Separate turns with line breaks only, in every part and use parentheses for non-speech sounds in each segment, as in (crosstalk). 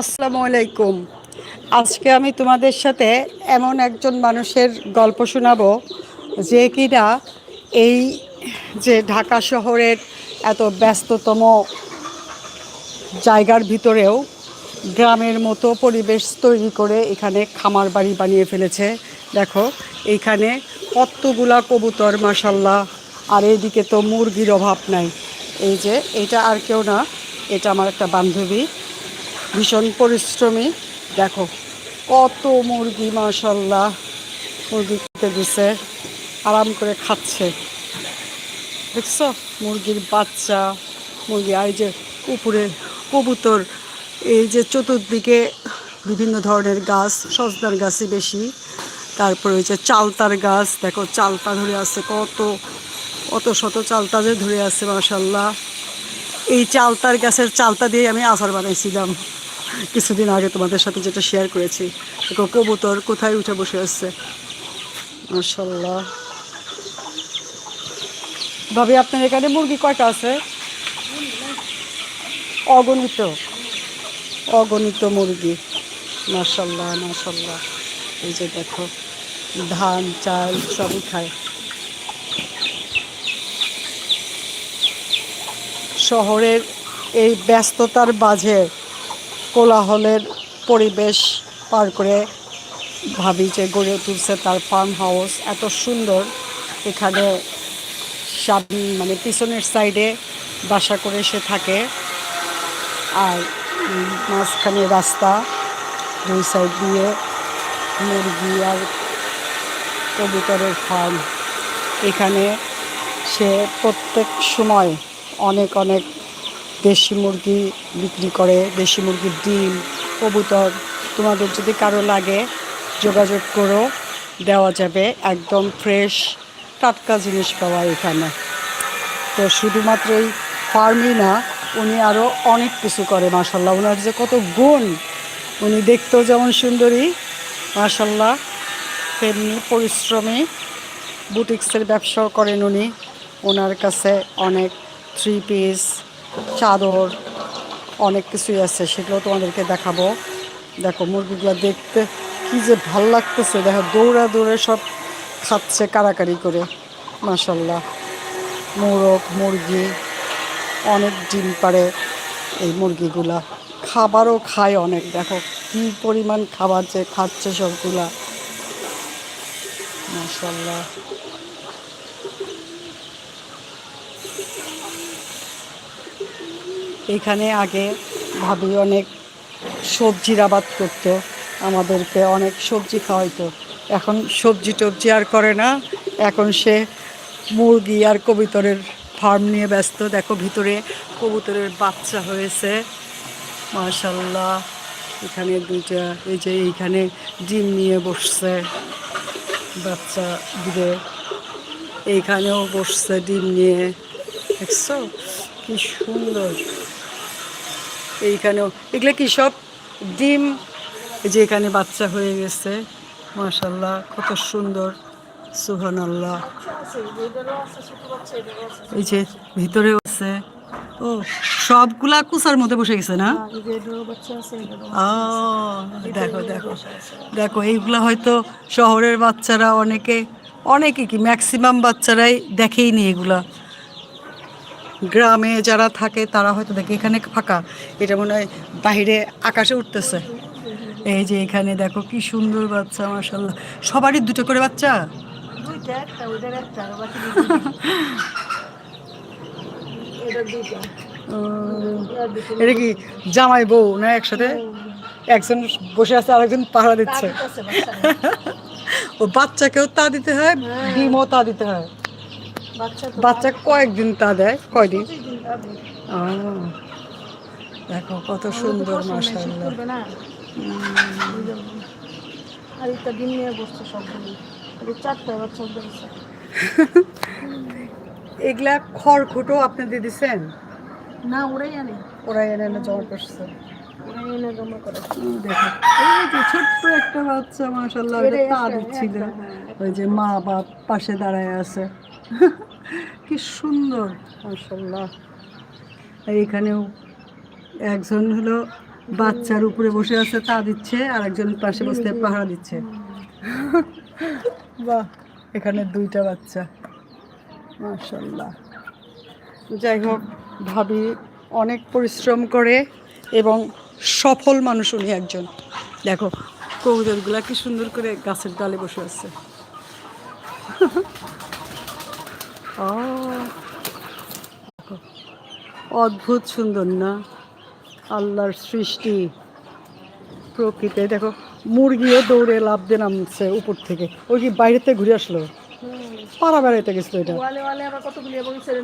আসসালামু আলাইকুম। আজকে আমি তোমাদের সাথে এমন একজন মানুষের গল্প শোনাবো যে কিনা এই যে ঢাকা শহরের এত ব্যস্ততম জায়গার ভিতরেও গ্রামের মতো পরিবেশ তৈরি করে এখানে খামার বাড়ি বানিয়ে ফেলেছে। দেখো এইখানে কতগুলা কবুতর মাসাল্লাহ আর এইদিকে তো মুরগির অভাব নাই। এই যে, এটা আর কেউ না, এটা আমার একটা বান্ধবী। ভীষণ পরিশ্রমী। দেখো, কত মুরগি মাশাল্লাহ মুরগি খেতে দিছে, আরাম করে খাচ্ছে। দেখছ? মুরগির বাচ্চা, মুরগি, আর যে উপরে কবুতর, এই যে চতুর্দিকে বিভিন্ন ধরনের গাছ, সজনার গাছই বেশি। তারপরে ওই যে চালতার গাছ, দেখো, চালতা ধরে আছে, কত কত শত চালতা যে ধরে আছে মাশাল্লাহ এই চালতার গাছের চালতা দিয়ে আমি আচার বানাইছিলাম। কিছুদিন আগে তোমাদের সাথে যেটা শেয়ার করেছি কবুতর কোথায় উঠে বসে আছে। মাশাল্লাহ ভাবি, আপনার এখানে মুরগি কয়টা আছে? অগণিত। অগণিত মুরগি। মাশাল্লাহ মাশাল্লাহ এই যে দেখো, ধান, চাল সবই খায় শহরের এই ব্যস্ততার মাঝে কোলাহলের পরিবেশ পার করে ভাবি যে গড়ে তুলছে তার ফার্ম হাউস এত সুন্দর। এখানে মানে পিছনের সাইডে বাসা করে সে থাকে। আর মাঝখানে রাস্তা, দুই সাইড দিয়ে মুরগি আর কবুতরের ফার্ম এখানে সে প্রত্যেক সময় অনেক অনেক দেশি মুরগি বিক্রি করে, দেশি মুরগির ডিম, কবুতর, তোমাদের যদি কারও লাগে যোগাযোগ করো, দেওয়া যাবে একদম ফ্রেশ টাটকা জিনিস পাওয়া এখানে। তো শুধুমাত্র এই ফার্মই না, উনি আরও অনেক কিছু করে মাসাল্লাহ ওনার যে কত গুণ, উনি দেখতেও যেমন সুন্দরী মাসাল্লাহ তেমনি পরিশ্রমী, বুটিক্সের ব্যবসাও করেন উনি। ওনার কাছে অনেক থ্রি পিস চাদর, অনেক কিছুই আছে, সেগুলো তোমাদেরকে দেখাবো। দেখো, মুরগিগুলো দেখতে কি যে ভালো লাগতেছে। দেখো, দৌড়া দৌড়ে সব খাচ্ছে কারাকারি করে মাসাল্লাহ মোরগ, মুরগি, অনেক ডিম পারে এই মুরগিগুলা। খাবারও খায় অনেক। দেখো, কী পরিমাণ খাবার যে খাচ্ছে সবগুলা। মাসাল্লাহ এখানে আগে ভাবি অনেক সবজির আবাদ করতো, আমাদেরকে অনেক সবজি খাওয়াইতো। এখন সবজি টবজি আর করে না, এখন সে মুরগি আর কবুতরের ফার্ম নিয়ে ব্যস্ত। দেখো ভিতরে কবুতরের বাচ্চা হয়েছে। মাশাল্লাহ এখানে দুইটা, এই যে এইখানে ডিম নিয়ে বসছে, বাচ্চা দিবে এইখানেও বসছে ডিম নিয়ে। দেখছ? কি সুন্দর। এইখানেও। এগুলো কি সব ডিম? যে এখানে বাচ্চা হয়ে গেছে। মাশাল্লাহ কত সুন্দর। সুহান আল্লাহ এই যে ভিতরেও আছে। ও, সবগুলা কুসার মধ্যে বসে গেছে না? দেখো দেখো। দেখো, এইগুলা হয়তো শহরের বাচ্চারা অনেকে অনেকে কি ম্যাক্সিমাম বাচ্চারাই দেখেই নি এগুলা। গ্রামে যারা থাকে তারা হয়তো দেখে এখানে ফাঁকা। এটা মনে হয় বাহিরে আকাশে উঠতেছে। এই যে এখানে দেখো কি সুন্দর বাচ্চা মাসাল্লাহ সবারই দুটো করে বাচ্চা?
এটা
কি জামাই বউ না একসাথে? একজন বসে আছে আরেকজন পাহারা দিচ্ছে। ও বাচ্চাকেও তা দিতে হয়। ডিমও তা দিতে হয়।
বাচ্চা
কয়েকদিন তা দেয়? কয়দিন?
দিন
দেখো কত সুন্দর মাসাল্লাহ।
আর ডিম নিয়ে বসছে সবগুলো আর চারটা বাচ্চা
এগুলা খড়কুটো আপনি দিয়ে দিচ্ছেন
না ওরাই আনে।
ওরাই এনে এনে জমা করছে ছোট্ট একটা বাচ্চা মাসাল্লাহ
একটা, হ্যাঁ,
ওই যে মা বাপ পাশে দাঁড়ায় আছে। (laughs) কি সুন্দর মাসাল্লাহ এইখানেও একজন হলো বাচ্চার উপরে বসে আছে, তা দিচ্ছে আর একজন পাশে বসে পাহারা দিচ্ছে। (laughs) বাহ, এখানে দুইটা বাচ্চা। মাশাল্লাহ যাই হোক, ভাবি অনেক পরিশ্রম করে এবং সফল মানুষ উনি একজন। দেখো, কবুতরগুলা কি সুন্দর করে গাছের ডালে বসে আছে। (laughs) অদ্ভুত সুন্দর না? আল্লাহর সৃষ্টি। প্রকৃতি দেখো মুরগিও দৌড়ে লাভ দিয়ে নামছে উপর থেকে। ওই কি বাইরেতে ঘুরে আসলো? পাড়া বেড়াইতে গেছিল এটা।
ওয়ালে ওয়ালে আবার কতগুলি এবং ছেড়ে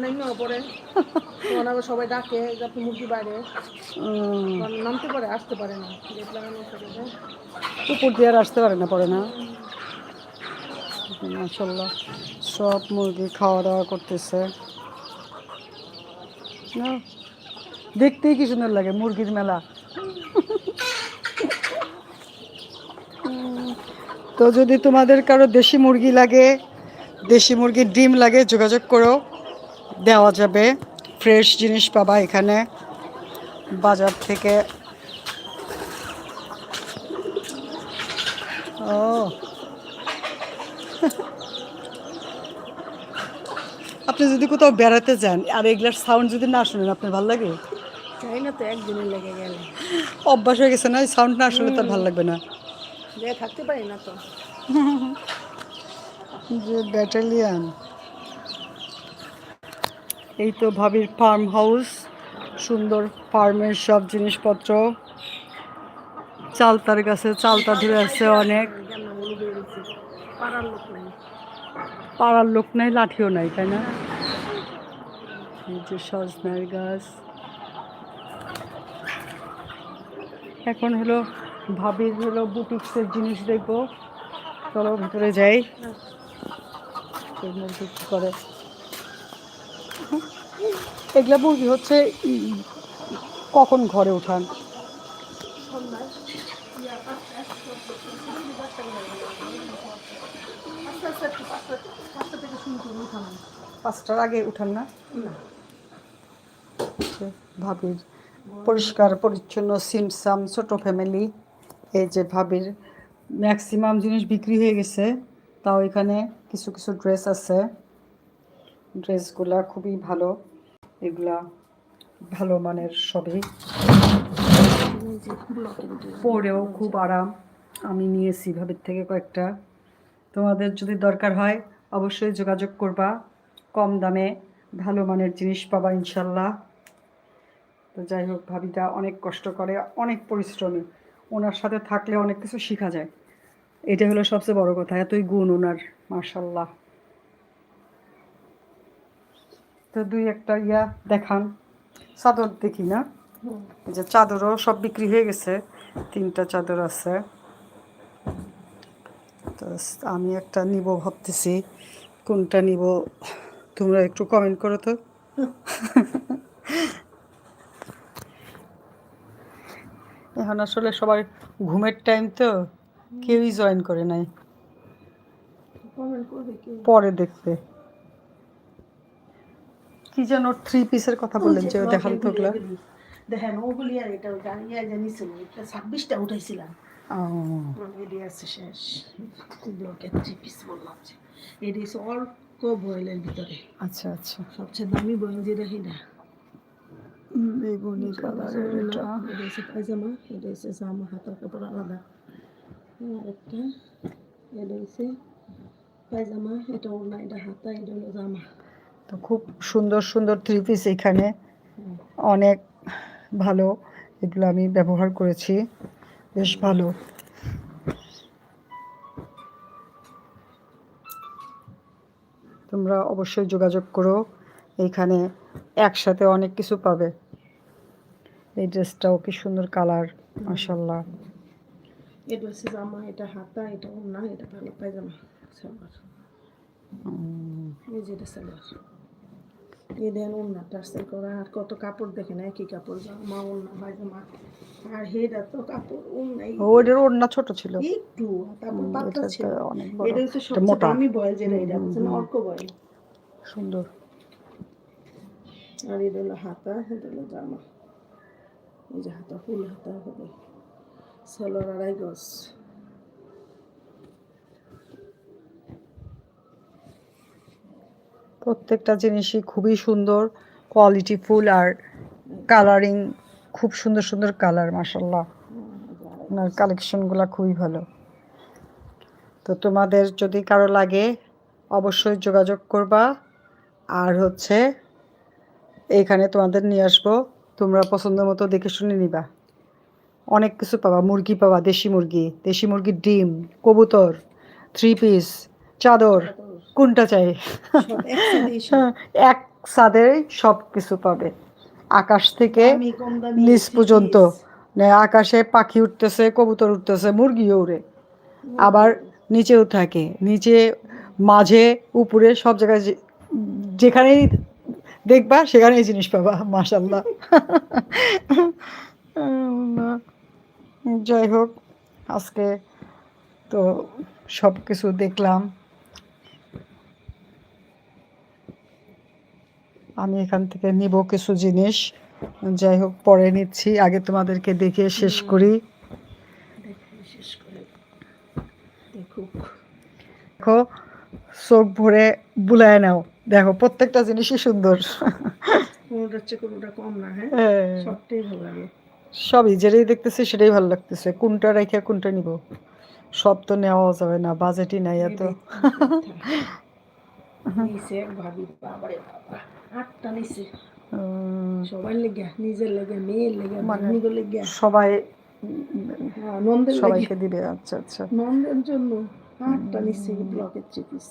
সবাই ডাকে যে আপনি মুরগি বাইরে। নামতে পারে আসতে পারে না।
উপর দিয়ে আর আসতে পারে না পরে না। মাসাল্লাহ সব মুরগি খাওয়া দাওয়া করতেছে দেখতেই কি সুন্দর লাগে মুরগির মেলা। তো যদি তোমাদের কারও দেশি মুরগি লাগে, দেশি মুরগির ডিম লাগে, যোগাযোগ করো। দেওয়া যাবে, ফ্রেশ জিনিস পাবা এখানে। বাজার থেকে আপনি যদি কোথাও বেড়াতে যান আর এগুলার সাউন্ড যদি না শুনেন আপনার ভালো লাগে?
চাই না তো লেগে গেলে।
অভ্যাস হয়ে গেছে না? সাউন্ড না শুনলে তো ভালো লাগবে না।
থাকতে পারি না তো।
যে ব্যাটালিয়ান এই তো ভাবির ফার্ম হাউস সুন্দর ফার্মের সব জিনিসপত্র। চালতার গাছে চালতা ধরে আছে অনেক।
পাড়ার লোক নাই
লাঠিও নাই তাই না? যে সজনার গাছ। এখন হলো ভাবির হলো বুটিক্সের জিনিস দেখব। চলো ভিতরে যাই। করে? এগুলা মুরগি হচ্ছে কখন ঘরে উঠানো? পাঁচটার আগে উঠান না। যে ভাবির পরিষ্কার, পরিচ্ছন্ন সিমসাম ছোট ফ্যামিলি এই যে ভাবির ম্যাক্সিমাম জিনিস বিক্রি হয়ে গেছে, তাও এখানে কিছু কিছু ড্রেস আছে। ড্রেসগুলা খুবই ভালো, এগুলা ভালো মানের সবই। পরেও খুব আরাম, আমি নিয়েছি ভাবির থেকে কয়েকটা। তোমাদের যদি দরকার হয়, অবশ্যই যোগাযোগ করবা, কম দামে ভালো মানের জিনিস পাবা ইনশাল্লাহ। তো যাই হোক ভাবিটা অনেক কষ্ট করে অনেক পরিশ্রমী। ওনার সাথে থাকলে অনেক কিছু শেখা যায়। এটা হলো সবচেয়ে বড় কথা এতই গুণ ওনার মার্শাল্লাহ তো দুই একটা ইয়া দেখান। চাদর দেখি না? যে চাদরও সব বিক্রি হয়ে গেছে তিনটা চাদর আছে। তো আমি একটা নিব ভাবতেছি কোনটা নিব? তোমরা একটু কমেন্ট করো তো। (laughs) এখন আসলে সবার ঘুমের টাইম তো কেউই জয়েন করে নাই। পরে দেখবে। কি যেন থ্রি পিসের কথা বললেন যে দেখান তো ওগুলো।
দেখেন ওগুলি আর এটা ওটা ইয়া জানিছিল এটা ছাব্বিশটা উঠাইছিলাম। এডি আছে শেষ। ব্লকের থ্রি পিস বললাম যে এডি অল্প বয়েলের ভিতরে।
আচ্ছা আচ্ছা।
সবচেয়ে দামি বয়েল যেটা সেটা
বেগুনি কালারের এটা
হচ্ছে পায়জামা এটা হচ্ছে জামা হাতার কাপড় আলাদা আর একটা এটা হচ্ছে পায়জামা এটা ওড়না এটা হাতা এটা হলো জামা
তো খুব সুন্দর সুন্দর থ্রি পিস এখানে। অনেক ভালো। এগুলো আমি ব্যবহার করেছি। বেশ ভালো। তোমরা অবশ্যই যোগাযোগ করো। এইখানে একসাথে অনেক কিছু পাবে। এই ড্রেসটাও কি সুন্দর কালার
হচ্ছে জামা এটা হাতা এটা ওড়না এটা ভালো পায়জামা সালোয়ার। এই যে সালোয়ার। এই দেন ওড়না টার্সেল করা আর কত কাপড় দেখেন একই কাপড় জামা ওড়না পায়জামা আর হেডা তো কাপড় ওড়না এই
ওইটার ওড়না ছোট ছিল।
একটু তারপর পাতলা ছিল।
তো অনেক বড়।
এটা হচ্ছে সবচেয়ে দামি বয়েল যেটা এটা হচ্ছে অর্ক বয়েল
সুন্দর।
আর এটা হলো হাতা এটা হলো জামা। এই যে হাতা ফুল হাতা হবে। আড়াই
প্রত্যেকটা জিনিসই খুবই সুন্দর কোয়ালিটি ফুল আর কালারিং খুব সুন্দর সুন্দর কালার মাসাল্লাহ ওনার কালেকশনগুলো খুবই ভালো। তো তোমাদের যদি কারও লাগে, অবশ্যই যোগাযোগ করবা। আর হচ্ছে এইখানে তোমাদের নিয়ে আসব। তোমরা পছন্দ মতো দেখে শুনে নিবা। অনেক কিছু পাবা। মুরগি পাবা দেশি মুরগি দেশি মুরগির ডিম কবুতর থ্রি পিস চাদর কোনটা চাই। এক সাদের সব কিছু পাবে। আকাশ থেকে নিচ পর্যন্ত। আকাশে পাখি উঠতেছে কবুতর উঠতেছে মুরগিও উড়ে। আবার নিচেও থাকে। নিচে মাঝে উপরে সব জায়গায় যেখানেই দেখবা সেখানেই জিনিস পাবা মাসাল্লাহ (laughs) যাই হোক আজকে তো সব কিছু দেখলাম। আমি এখান থেকে নিব কিছু জিনিস। যাই হোক পরে নিচ্ছি আগে তোমাদেরকে দেখে শেষ করি।
দেখো
চোখ ভরে বুলায় নাও। দেখো প্রত্যেকটা জিনিসই সুন্দর।
কোনোটার চেয়ে কোনোটা কম না হ্যাঁ?
হ্যাঁ,
সবটাই ভালো লাগে।
সবই যেটাই দেখতেছি সেটাই ভালো লাগতেছে। কোনটা রেখে কোনটা নিব? সব তো নেওয়া যাবে না বাজেটই নাই এত।
ভাবি বাবারে বাবা আটটা নিচে সবার লেগে নিজের লেগে মেয়ের লেগে
মানে-
লেগে
সবাই
হ্যাঁ,
সবাইকে দিবে আচ্ছা আচ্ছা।
নন্দের জন্য আটটা নিচে ব্লকের চিপিস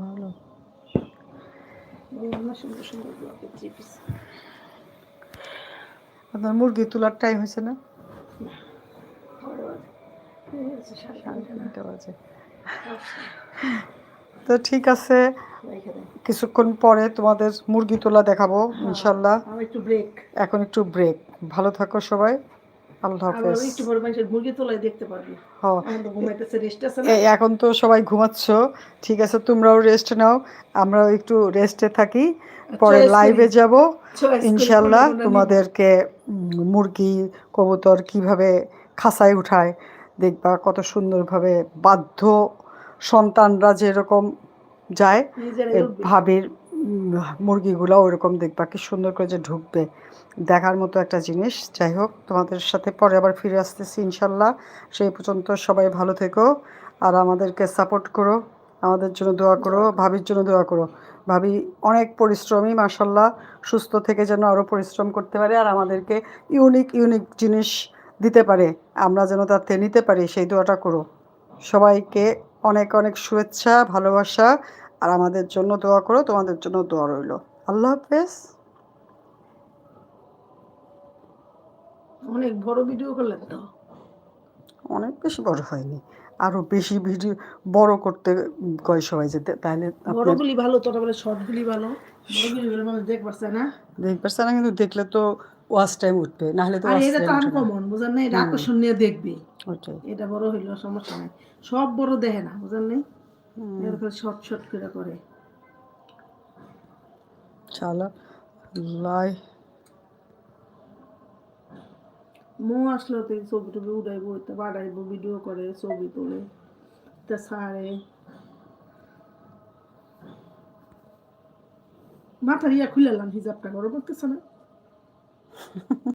ভালো
সুন্দর সুন্দর ব্লকের চিপিস
আপনার মুরগি তোলার টাইম হয়েছে না তো ঠিক আছে। কিছুক্ষণ পরে তোমাদের মুরগি তোলা দেখাবো ইনশাল্লাহ।
একটু ব্রেক
এখন একটু ব্রেক ভালো থাকো সবাই। আল্লাহ
আবার
হাফেজ।
একটু বড় মানুষের মুরগি তোলাই দেখতে পারবি। এখন তো
সবাই ঘুমাচ্ছ। ঠিক আছে তোমরাও রেস্ট নাও। আমরাও একটু রেস্টে থাকি। পরে লাইভে যাব। ইনশাল্লাহ তোমাদেরকে মুরগি কবুতর কীভাবে খাঁচায় উঠায় দেখবা কত সুন্দরভাবে বাধ্য সন্তানরা যেরকম যায়। ভাবির মুরগিগুলো ওরকম দেখবা কি সুন্দর করে যে ঢুকবে। দেখার মতো একটা জিনিস। যাই হোক, তোমাদের সাথে পরে আবার ফিরে আসতেছি ইনশাল্লাহ। সেই পর্যন্ত সবাই ভালো থেকো আর আমাদেরকে সাপোর্ট করো। আমাদের জন্য দোয়া করো, ভাবির জন্য দোয়া করো। ভাবি অনেক পরিশ্রমী মাসাল্লাহ সুস্থ থেকে যেন আরও পরিশ্রম করতে পারে আর আমাদেরকে ইউনিক ইউনিক জিনিস দিতে পারে। আমরা যেন তাতে নিতে পারি, সেই দোয়াটা করো। সবাইকে অনেক অনেক শুভেচ্ছা, ভালোবাসা আর আমাদের জন্য দোয়া করো তোমাদের জন্য দোয়া রইল। আল্লাহ হাফেজ।
অনেক বড় ভিডিও করলেন তো।
অনেক বেশি বড় হয়নি। আরও বেশি ভিডিও বড় করতে কয় সবাই যেতে তাহলে
বড়গুলি ভালো তোরা বলে শর্টগুলি ভালো। বড়গুলি ভালো মানুষ দেখ পারছে না।
দেখবে না কিন্তু দেখলে তো ওয়াচ টাইম উঠবে নাহলে তো
আর এটা তো
না।
আনকমন বুঝেন না এটা আকর্ষণ নিয়ে দেখবে। এটা বড় হইল সমস্যা নাই। সব বড় দেখে না বুঝেন নাই? এরকম শর্ট শর্ট করে করে।
চলো লাই।
মো আসলো তো ছবি টবি উঠাইবো এটা বাড়াইবো ভিডিও করে ছবি তোলে তা সারে। মাথার ইয়া খুলে হিজাবটা গরম করতেছে না। (laughs)